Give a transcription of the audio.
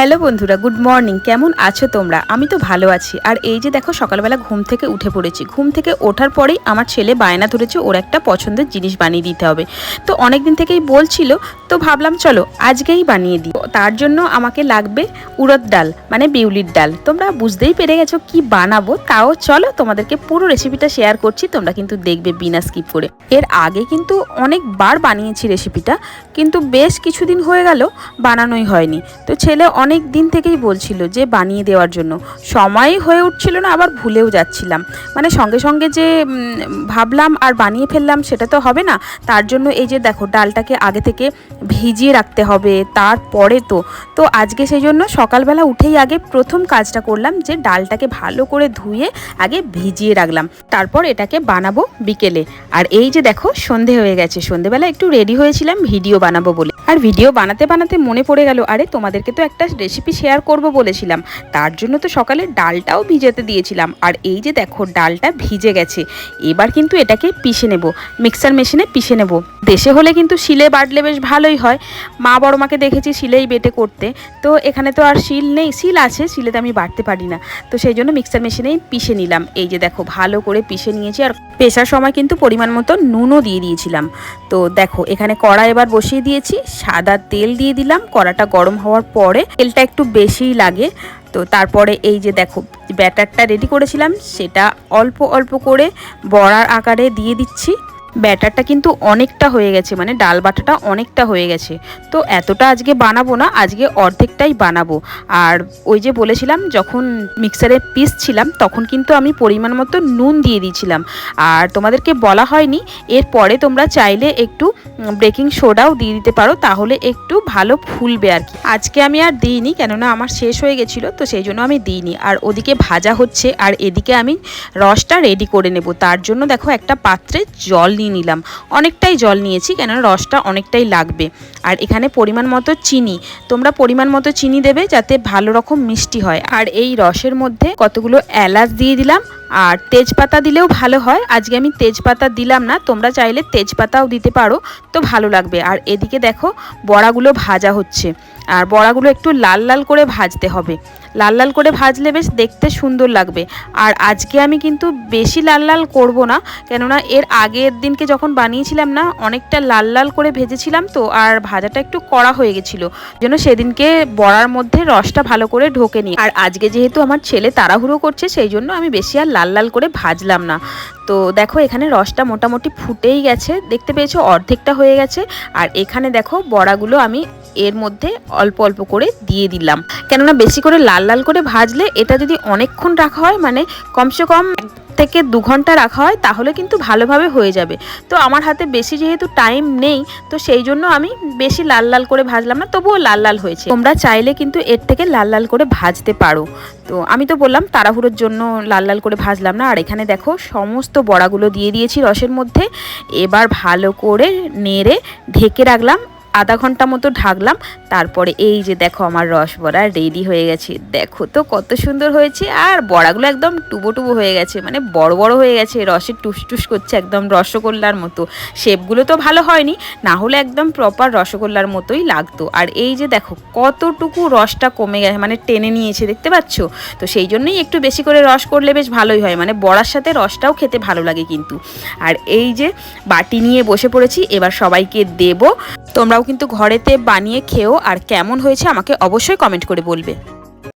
Hello বন্ধুরা, good morning. কেমন আছো তোমরা? আমি তো ভালো আছি। আর এই যে দেখো, সকালবেলা ঘুম থেকে উঠে পড়েছি। ঘুম থেকে ওঠার পরেই আমার ছেলে বায়না ধরেছে, ওর একটা পছন্দের জিনিস বানিয়ে দিতে হবে। তো অনেক দিন থেকেই বলছিল, তো ভাবলাম চলো, আজকেই বানিয়ে দিই। তার জন্য আমাকে লাগবে উড়দ ডাল মানে বিউলির ডাল। তোমরা বুঝতেই পেরে গেছো কি বানাবো? তাও চলো, তোমাদেরকে পুরো রেসিপিটা শেয়ার করছি, তোমরা কিন্তু দেখবে বিনা স্কিপ করে। এর আগে কিন্তু অনেকবার বানিয়েছি রেসিপিটা কিন্তু বেশ কিছুদিন হয়ে গেল, বানানোই হয়নি। তো ছেলে অনেক দিন থেকেই বলছিল যে বানিয়ে দেওয়ার জন্য। সময়ই হয়ে উঠছিল না, আবার ভুলেও যাচ্ছিলাম। মানে সঙ্গে সঙ্গে যে ভাবলাম আর বানিয়ে ফেললাম সেটা তো হবে না। তার জন্য এই যে দেখো, ডালটাকে আগে থেকে ভিজিয়ে রাখতে হবে, তারপরে তো। তো আজকে সেই জন্য সকালবেলা উঠেই আগে প্রথম কাজটা করলাম যে ডালটাকে ভালো করে ধুয়ে আগে ভিজিয়ে রাখলাম। তারপর এটাকে বানাবো বিকেলে। আর এই যে দেখো, সন্ধে হয়ে গেছে। সন্ধেবেলা একটু রেডি হয়েছিলাম ভিডিও বানাবো বলে। আর ভিডিও বানাতে বানাতে মনে পড়ে গেল, আরে তোমাদেরকে তো একটা রেসিপি শেয়ার করব বলেছিলাম। তার জন্য তো সকালে ডালটাও ভিজেতে দিয়েছিলাম। আর এই যে দেখো, ডালটা ভিজে গেছে। এবার কিন্তু এটাকে পিষে নেব। মিক্সার মেশিনে পিষে নেব। দেশে হলে কিন্তু শিলে বাটলে বেশ ভালোই হয়। মা বড় মাকে দেখেছি শিলেই বেটে করতে। তো এখানে তো আর শিল নেই, শিল আছে, শিলেতে আমি বাটতে পারি না। তো সেই জন্য মিক্সার মেশিনেই পিষে নিলাম। এই যে দেখো, ভালো করে পিষে নিয়েছি। আর পেশার সময় কিন্তু পরিমাণ মতো নুনও দিয়ে দিয়েছিলাম। তো দেখো, এখানে কড়া এবার বসিয়ে দিয়েছি। সাদা তেল দিয়ে দিলাম। কড়াটা গরম হওয়ার পরে তেলটা একটু বেশিই লাগে। তো তারপরে এই যে দেখো, ব্যাটারটা রেডি করেছিলাম, সেটা অল্প অল্প করে বড়ার আকারে দিয়ে দিচ্ছি। ব্যাটারটা কিন্তু অনেকটা হয়ে গেছে মানে ডাল বাটাটা অনেকটা হয়ে গেছে। তো এতটা আজকে বানাবো না, আজকে অর্ধেকটাই বানাবো। আর ওই যে বলেছিলাম, যখন মিক্সারে পিস ছিলাম, তখন কিন্তু আমি পরিমাণ মতো নুন দিয়ে দিয়েছিলাম। আর তোমাদেরকে বলা হয়নি এরপরে তোমরা চাইলে একটু বেকিং সোডাও দিয়ে দিতে পারো, তাহলে একটু ভালো ফুলবে আর কি। আজকে আমি আর দিইনি, কেননা আমার শেষ হয়ে গেছিল, তো সেই জন্য আমি দিইনি। আর ওদিকে ভাজা হচ্ছে, আর এদিকে আমি রসটা রেডি করে নেব। তার জন্য দেখো একটা পাত্রে জল নিয়ে নিলাম। অনেকটাই জল নিয়েছি, কেননা রসটা অনেকটাই লাগবে। আর এখানে পরিমাণ মতো চিনি। তোমরা পরিমাণ মতো চিনি দেবে যাতে ভালো রকম মিষ্টি হয়। আর এই রসের মধ্যে কতগুলো এলাচ দিয়ে দিলাম। আর তেজপাতা দিলেও ভালো হয়। আজকে আমি তেজপাতা দিলাম না, তোমরা চাইলে তেজপাতাও দিতে পারো, তো ভালো লাগবে। আর এদিকে দেখো, বড়াগুলো ভাজা হচ্ছে। আর বড়াগুলো একটু লাল লাল করে ভাজতে হবে। লাল লাল করে ভাজলে বেশ দেখতে সুন্দর লাগবে। আর আজকে আমি কিন্তু বেশি লাল লাল করব না, কেননা এর আগের দিনকে যখন বানিয়েছিলাম না, অনেকটা লাল লাল করে ভেজেছিলাম তো, আর ভাজাটা একটু কড়া হয়ে গেছিল। যেন সেদিনকে বড়ার মধ্যে রসটা ভালো করে ঢোকেনি আর আজকে যেহেতু আমার ছেলে তাড়াহুড়ো করছে, সেই জন্য আমি বেশি আর লাল লাল করে ভাজলাম না। তো দেখো এখানে রসটা মোটামুটি ফুটেই গেছে। দেখতে পেয়েছ? অর্ধেকটা হয়ে গেছে। আর এখানে দেখো বড়াগুলো আমি এর মধ্যে অল্প অল্প করে দিয়ে দিলাম। কেননা বেশি করে লাল লাল করে ভাজলে এটা যদি অনেকক্ষণ রাখা হয় মানে কমসে কম থেকে দু ঘণ্টা রাখা হয়, তাহলে কিন্তু ভালোভাবে হয়ে যাবে। তো আমার হাতে বেশি যেহেতু টাইম নেই, তো সেই জন্য আমি বেশি লাল লাল করে ভাজলাম না, তবুও লাল লাল হয়েছে। তোমরা চাইলে কিন্তু এর থেকে লাল লাল করে ভাজতে পারো। তো আমি তো বললাম তাড়াহুড়োর জন্য লাল লাল করে ভাজলাম না, আর এখানে দেখো সমস্ত বড়াগুলো দিয়ে দিয়েছি রসের মধ্যে। এবার ভালো করে নেড়ে ঢেকে রাখলাম। আধা ঘণ্টা মতো ঢাকলাম। তারপরে এই যে দেখো আমার রস বড়া রেডি হয়ে গেছে। দেখো তো কত সুন্দর হয়েছে। আর বড়াগুলো একদম টুবো টুবো হয়ে গেছে। মানে বড় বড় হয়ে গেছে। রসে টুস টুস করছে একদম রসগোল্লার মতো। শেপগুলো তো ভালো হয়নি। না হলে একদম প্রপার রসগোল্লার মতোই লাগতো। আর এই যে দেখো কতটুকু রসটা কমে গেছে মানে টেনে নিয়েছে, দেখতে পাচ্ছ? তো সেই জন্যই একটু বেশি করে রস করলে বেশ ভালোই হয়। মানে বড়ার সাথে রসটাও খেতে ভালো লাগে কিন্তু। আর এই যে বাটি নিয়ে বসে পড়েছি। এবার সবাইকে দেবো। তোমরাও কিন্তু ঘরেতে বানিয়ে খেও আর কেমন হয়েছে আমাকে অবশ্যই কমেন্ট করে বলবে।